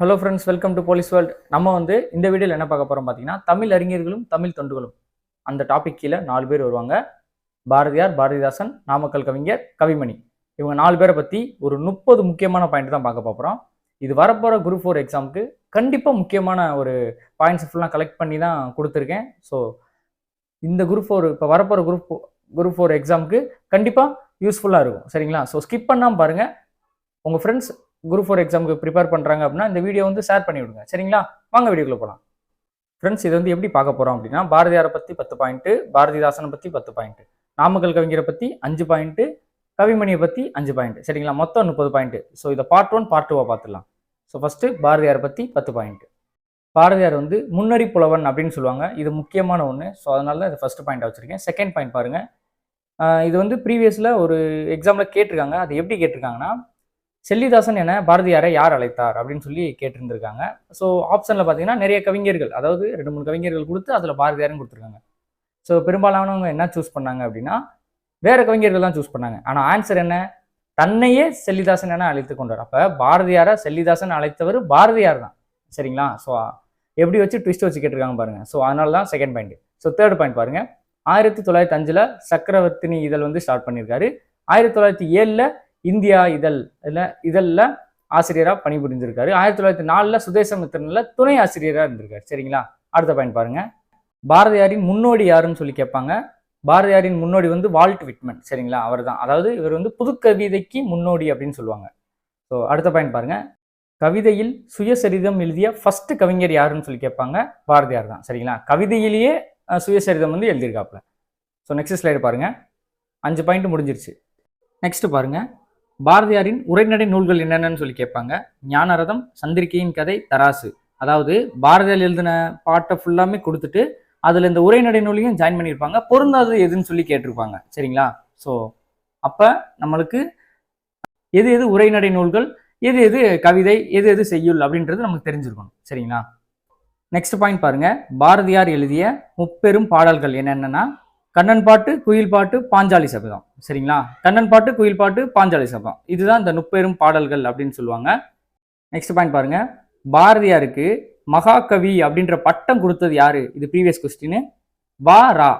Hello friends welcome to police world நம்ம வந்து இந்த வீடியோவில் என்ன பார்க்க போகிறோம் பார்த்தீங்கன்னா தமிழ் அறிஞர்களும் தமிழ் தொண்டுகளும். அந்த டாபிக் கீழே நாலு பேர் வருவாங்க. பாரதியார் பாரதிதாசன் நாமக்கல் கவிஞர் கவிமணி. இவங்க நாலு பேரை பற்றி ஒரு முப்பது முக்கியமான பாயிண்ட் தான் பார்க்க போகிறோம் இது வரப்போகிற குரூப் ஃபோர் எக்ஸாமுக்கு கண்டிப்பாக முக்கியமான ஒரு பாயிண்ட்ஸ் ஃபுல்லாக கலெக்ட் பண்ணி தான் கொடுத்துருக்கேன். ஸோ இந்த குரூப் ஃபோர் இப்போ வரப்போகிற குரூப் குரூப் ஃபோர் எக்ஸாமுக்கு கண்டிப்பாக யூஸ்ஃபுல்லாக இருக்கும். சரிங்களா? ஸோ ஸ்கிப் பண்ணாமல் பாருங்கள் உங்கள் ஃப்ரெண்ட்ஸ் குரூப் ஃபோர் எக்ஸாமுக்கு ப்ரிப்பேர் பண்ணுறாங்க அப்படின்னா இந்த வீடியோ வந்து ஷேர் பண்ணி விடுங்க. சரிங்களா? வாங்க வீடியோக்குள்ளே போகலாம் ஃப்ரெண்ட்ஸ் இது வந்து எப்படி பார்க்க போகிறோம் அப்படின்னா பாரதியாரை பற்றி பத்து பாயிண்ட்டு பாரதிதாசனை பற்றி பத்து பாயிண்ட்டு நாமக்கல் கவிஞரை பற்றி அஞ்சு பாயிண்ட்டு கவிமணியை பற்றி அஞ்சு பாயிண்ட் சரிங்களா? மொத்தம் முப்பது பாயிண்ட்டு ஸோ இதை பார்ட் ஒன் பார்ட் டூவாக பார்த்துடலாம். ஸோ ஃபஸ்ட்டு பாரதியாரை பற்றி பத்து பாயிண்ட்டு பாரதியார் வந்து முன்னறி புலவன் அப்படின்னு சொல்லுவாங்க. இது முக்கியமான ஒன்று ஸோ அதனால தான் இது ஃபஸ்ட்டு பாயிண்ட் வச்சுருக்கேன். செகண்ட் பாயிண்ட் பாருங்கள் இது வந்து ப்ரீவியஸில் ஒரு எக்ஸாமில் கேட்டிருக்காங்க. அது எப்படி கேட்டிருக்காங்கன்னா செல்லிதாசன் என பாரதியாரை யார் அழைத்தார் அப்படின்னு சொல்லி கேட்டிருந்திருக்காங்க. ஸோ ஆப்ஷனில் பார்த்தீங்கன்னா நிறைய கவிஞர்கள் அதாவது ரெண்டு மூணு கவிஞர்கள் கொடுத்து அதில் பாரதியாரும் கொடுத்துருக்காங்க. ஸோ பெரும்பாலானவங்க என்ன சூஸ் பண்ணாங்க அப்படின்னா வேற கவிஞர்கள் தான் சூஸ் பண்ணாங்க. ஆனால் ஆன்சர் என்ன? தன்னையே செல்லிதாசன் என அழைத்து கொண்டார். அப்போ பாரதியாரை செல்லிதாசன் அழைத்தவர் பாரதியார் தான். சரிங்களா? ஸோ எப்படி வச்சு ட்விஸ்ட் வச்சு கேட்டிருக்காங்க பாருங்க. ஸோ அதனால தான் second point so third point பாருங்க. ஆயிரத்தி தொள்ளாயிரத்தி அஞ்சில் சக்கரவர்த்தினி இதழ் வந்து ஸ்டார்ட் பண்ணியிருக்காரு. ஆயிரத்தி தொள்ளாயிரத்தி ஏழில் இந்தியா இதழ் இதில் இதழில் ஆசிரியராக பணிபுரிஞ்சிருக்காரு ஆயிரத்தி தொள்ளாயிரத்தி நாலில் சுதேசமித்திரனில் துணை ஆசிரியராக இருந்திருக்காரு. சரிங்களா? அடுத்த பாயிண்ட் பாருங்க. பாரதியாரின் முன்னோடி யாருன்னு சொல்லி கேட்பாங்க. பாரதியாரின் முன்னோடி வந்து வால்ட் விட்மன். சரிங்களா? அவர் தான் அதாவது இவர் வந்து புது கவிதைக்கு முன்னோடி அப்படின்னு சொல்லுவாங்க. ஸோ அடுத்த பாயிண்ட் பாருங்க. கவிதையில் சுயசரிதம் எழுதிய ஃபர்ஸ்ட் கவிஞர் யாருன்னு சொல்லி கேட்பாங்க. பாரதியார் தான். சரிங்களா? கவிதையிலேயே சுயசரிதம் வந்து எழுதியிருக்காப்புல. ஸோ நெக்ஸ்ட் ஸ்லைடு பாருங்க. அஞ்சு பாயிண்ட் முடிஞ்சிருச்சு. நெக்ஸ்ட் பாருங்க. பாரதியாரின் உரைநடை நூல்கள் என்னென்னு சொல்லி கேட்பாங்க. ஞானரதம் சந்திரிகையின் கதை தராசு. அதாவது பாரதியார் எழுதின பாட்டை ஃபுல்லாமே கொடுத்துட்டு அதில் இந்த உரைநடை நூலையும் ஜாயின் பண்ணியிருப்பாங்க. பொருந்தாதது எதுன்னு சொல்லி கேட்டிருப்பாங்க. சரிங்களா? ஸோ அப்போ நம்மளுக்கு எது எது உரைநடை நூல்கள் எது எது கவிதை எது எது செய்யுள் அப்படின்றது நமக்கு தெரிஞ்சிருக்கணும். சரிங்களா? நெக்ஸ்ட் பாயிண்ட் பாருங்க. பாரதியார் எழுதிய முப்பெரும் பாடல்கள் என்னென்னன்னா கண்ணன் பாட்டு குயில் பாட்டு பாஞ்சாலி சபதம். சரிங்களா? கண்ணன் பாட்டு குயில் பாட்டு பாஞ்சாலி சபதம். இதுதான் இந்த முப்பெரும் பாடல்கள் அப்படின்னு சொல்லுவாங்க. நெக்ஸ்ட் பாயிண்ட் பாருங்க. பாரதியாருக்கு மகாகவி அப்படின்ற பட்டம் கொடுத்தது யாரு? இது ப்ரீவியஸ் கொஸ்டின் வா ரா.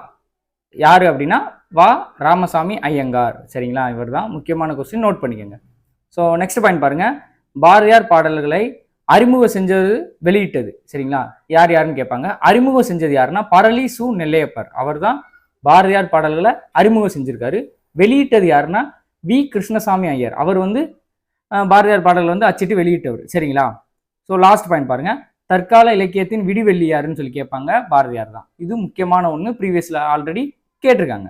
யாரு அப்படின்னா வா ராமசாமி ஐயங்கார். சரிங்களா? இவர் தான் முக்கியமான கொஸ்டின் நோட் பண்ணிக்கோங்க. ஸோ நெக்ஸ்ட் பாயிண்ட் பாருங்க. பாரதியார் பாடல்களை அறிமுகம் செஞ்சது வெளியிட்டது. சரிங்களா? யார் யாருன்னு கேட்பாங்க. அறிமுகம் செஞ்சது யாருன்னா பரளி சு நெல்லையப்பர். அவர் தான் பாரதியார் பாடல்களை அறிமுகம் செஞ்சிருக்காரு. வெளியிட்டது யாருன்னா வி. கிருஷ்ணசாமி ஐயர். அவர் வந்து பாரதியார் பாடல்கள் வந்து அச்சிட்டு வெளியிட்டவர். சரிங்களா? ஸோ லாஸ்ட் பாயிண்ட் பாருங்க. தற்கால இலக்கியத்தின் விடிவெள்ளி யாருன்னு சொல்லி கேட்பாங்க பாரதியார் தான். இது முக்கியமான ஒன்று ப்ரீவியஸில் ஆல்ரெடி கேட்டிருக்காங்க.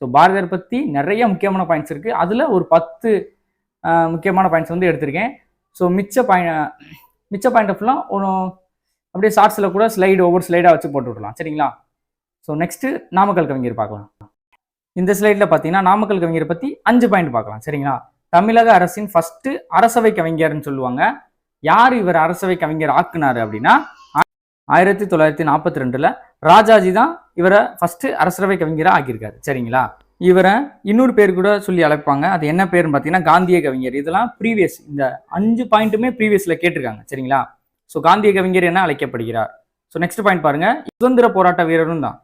ஸோ பாரதியார் பற்றி நிறைய முக்கியமான பாயிண்ட்ஸ் இருக்குது அதில் ஒரு பத்து முக்கியமான பாயிண்ட்ஸ் வந்து எடுத்திருக்கேன். ஸோ மிச்ச பாயிண்ட் மிச்ச பாயிண்ட் ஃபுல்லாக ஒன்று அப்படியே ஷார்ட்ஸில் கூட ஸ்லைடு ஒவ்வொரு ஸ்லைடாக வச்சு போட்டு விடலாம். சரிங்களா? ஸோ நெக்ஸ்ட்டு நாமக்கல் கவிஞர் பார்க்கலாம். இந்த ஸ்லைடில் பார்த்தீங்கன்னா நாமக்கல் கவிஞரை பற்றி அஞ்சு பாயிண்ட் பார்க்கலாம். சரிங்களா? தமிழக அரசின் ஃபஸ்ட்டு அரசவை கவிஞர்னு சொல்லுவாங்க. யார் இவர் அரசவை கவிஞர் ஆக்குனாரு அப்படின்னா ஆயிரத்தி தொள்ளாயிரத்தி நாற்பத்தி ரெண்டுல ராஜாஜி தான் இவரை ஃபஸ்ட்டு அரசவை கவிஞராக ஆக்கியிருக்காரு. சரிங்களா? இவரை இன்னொரு பேர் கூட சொல்லி அழைப்பாங்க. அது என்ன பேர்னு பார்த்தீங்கன்னா காந்திய கவிஞர். இதெல்லாம் ப்ரீவியஸ் இந்த அஞ்சு பாயிண்ட்டுமே ப்ரீவியஸில் கேட்டிருக்காங்க. சரிங்களா? ஸோ காந்திய கவிஞர் என்ன அழைக்கப்படுகிறார்? ஸோ நெக்ஸ்ட் பாயிண்ட் பாருங்க. சுதந்திர போராட்ட வீரரும் தான்.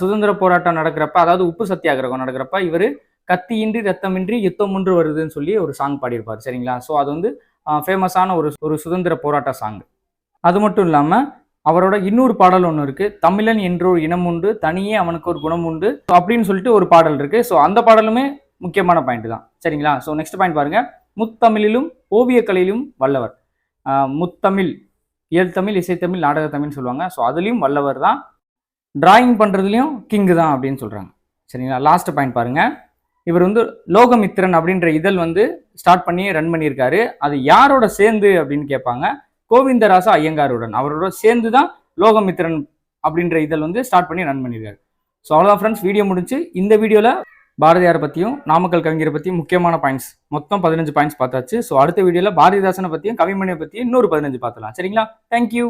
சுதந்திர போராட்டம் நடக்கிறப்ப அதாவது உப்பு சத்தியாகிரகம் நடக்கிறப்ப இவர் கத்தியின்றி ரத்தமின்றி யுத்தம் ஒன்று வருதுன்னு சொல்லி ஒரு சாங் பாடியிருப்பார் சரிங்களா? ஸோ அது வந்து ஃபேமஸான ஒரு ஒரு சுதந்திர போராட்ட சாங் அது மட்டும் இல்லாமல் அவரோட இன்னொரு பாடல் ஒன்று இருக்கு தமிழன் என்றொரு இனம் உண்டு தனியே அவனுக்கு ஒரு குணம் உண்டு அப்படின்னு சொல்லிட்டு ஒரு பாடல் இருக்கு. ஸோ அந்த பாடலுமே முக்கியமான பாயிண்ட் தான் சரிங்களா? ஸோ நெக்ஸ்ட் பாயிண்ட் பாருங்க. முத்தமிழிலும் ஓவியக்கலையிலும் வல்லவர். முத்தமிழ் இயல் தமிழ் இசைத்தமிழ் நாடகத்தமிழ்னு சொல்லுவாங்க. ஸோ அதுலேயும் வல்லவர் தான். டிராயிங் பண்ணுறதுலையும் கிங்கு தான் அப்படின்னு சொல்கிறாங்க சரிங்களா? லாஸ்ட் பாயிண்ட் பாருங்கள் இவர் வந்து லோகமித்ரன் அப்படின்ற இதழ் வந்து ஸ்டார்ட் பண்ணி ரன் பண்ணியிருக்காரு. அது யாரோட சேர்ந்து அப்படின்னு கேட்பாங்க? கோவிந்தராச ஐயங்காருடன். அவரோட சேர்ந்து தான் லோகமித்ரன் அப்படின்ற இதழ் வந்து ஸ்டார்ட் பண்ணி ரன் பண்ணியிருக்காரு. ஸோ அவ்வளோதான் ஃப்ரெண்ட்ஸ் வீடியோ முடிச்சு இந்த வீடியோவில் பாரதியாரை பற்றியும் நாமக்கல் கவிஞரை பற்றியும் முக்கியமான பாயிண்ட்ஸ் மொத்தம் பதினஞ்சு பாயிண்ட்ஸ் பார்த்தாச்சு. ஸோ அடுத்த வீடியோவில் பாரதிதாசனை பற்றியும் கவிமணியை பற்றியும் இன்னொரு பதினஞ்சு பார்த்துலாம் சரிங்களா? தேங்க்யூ